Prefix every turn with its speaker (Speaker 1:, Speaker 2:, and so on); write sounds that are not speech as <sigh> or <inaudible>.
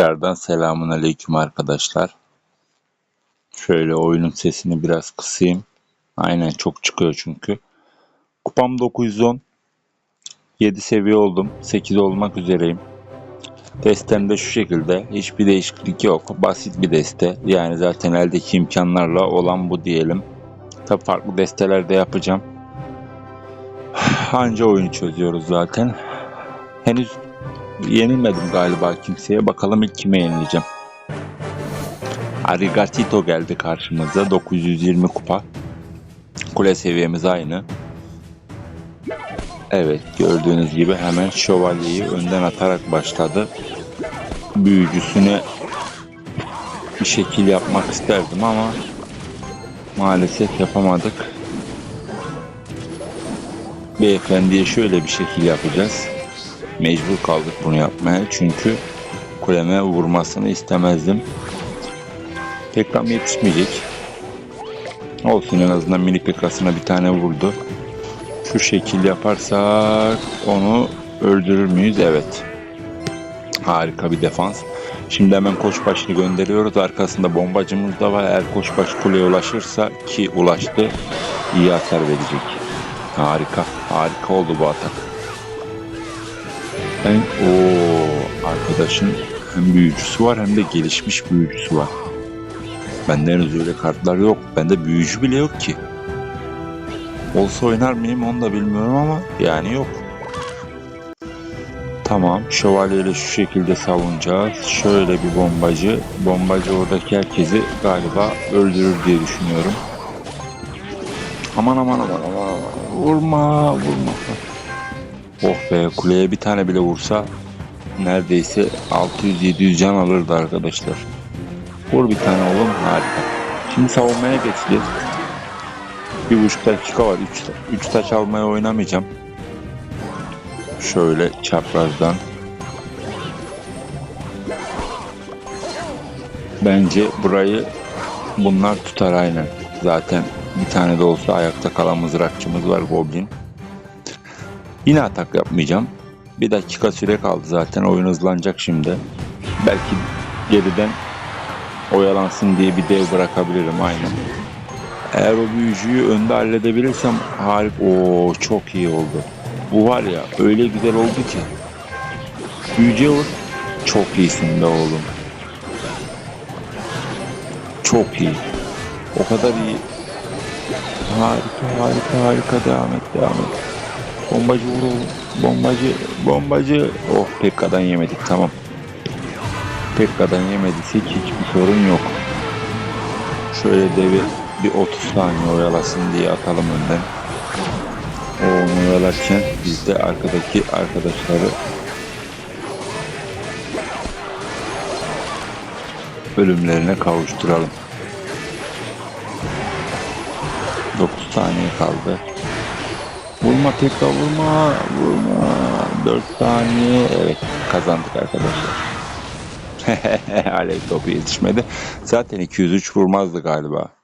Speaker 1: Tekrardan selamun aleyküm arkadaşlar. Şöyle oyunun sesini biraz kısayım. Aynen çok çıkıyor çünkü. Kupam 910. 7 seviye oldum. 8 olmak üzereyim. Destem de şu şekilde. Hiçbir değişiklik yok. Basit bir deste. Yani zaten eldeki imkanlarla olan bu diyelim. Tabi farklı desteler de yapacağım. <sighs> Anca oyunu çözüyoruz zaten. Henüz yenilmedim galiba kimseye. Bakalım ilk kime yenileceğim. Arigatito geldi karşımıza. 920 kupa. Kule seviyemiz aynı. Evet gördüğünüz gibi hemen şövalyeyi önden atarak başladı. Büyücüsüne bir şekil yapmak isterdim ama maalesef yapamadık. Beyefendiye şöyle bir şekil yapacağız. Mecbur kaldık bunu yapmaya çünkü kuleme vurmasını istemezdim. Tekram yetişmeyecek. Olsun en azından minik pekasına bir tane vurdu. Şu şekil yaparsak onu öldürür müyüz? Evet. Harika bir defans. Şimdi hemen koçbaşını gönderiyoruz. Arkasında bombacımız da var. Eğer koçbaş kuleye ulaşırsa ki ulaştı iyi hasar verecek. Harika. Harika oldu bu atak. Ben o arkadaşın hem büyücüsü var hem de gelişmiş büyücüsü var. Bende henüz öyle kartlar yok. Bende büyücü bile yok ki. Olsa oynar mıyım onu da bilmiyorum ama yani yok. Tamam şövalyeyle şu şekilde savunacağız. Şöyle bir bombacı. Bombacı oradaki herkesi galiba öldürür diye düşünüyorum. Aman aman aman. aman. Vurma vurma. Oh be kuleye bir tane bile vursa neredeyse 600-700 can alırdı arkadaşlar. Vur bir tane oğlum harika. Şimdi savunmaya geçeceğiz. Bir buçuk dakika var. Üç, üç taç almaya oynamayacağım. Şöyle çaprazdan. Bence burayı bunlar tutar aynen. Zaten bir tane de olsa ayakta kalan mızrakçımız var Goblin. Yine atak yapmayacağım. Bir dakika süre kaldı zaten. Oyun hızlanacak şimdi. Belki geriden oyalansın diye bir dev bırakabilirim aynen. Eğer o büyücüyü önde halledebilirsem harika. Oo çok iyi oldu. Bu var ya öyle güzel oldu ki. Büyücüye vur. Çok iyisin be oğlum. Çok iyi. O kadar iyi. Harika harika harika devam et devam et. Bombacı vur. Bombacı bombacı. Oh Pekka'dan yemedik tamam. Pekka'dan yemediysek hiçbir sorun yok. Şöyle devi bir 30 saniye oyalasın diye atalım önden. O onu oyalarken biz de arkadaki arkadaşları ölümlerine kavuşturalım. 9 saniye kaldı. Vurma tekrar vurma vurma. 4 saniye evet kazandık arkadaşlar. <laughs> Alev topu yetişmedi. Zaten 203 vurmazdı galiba.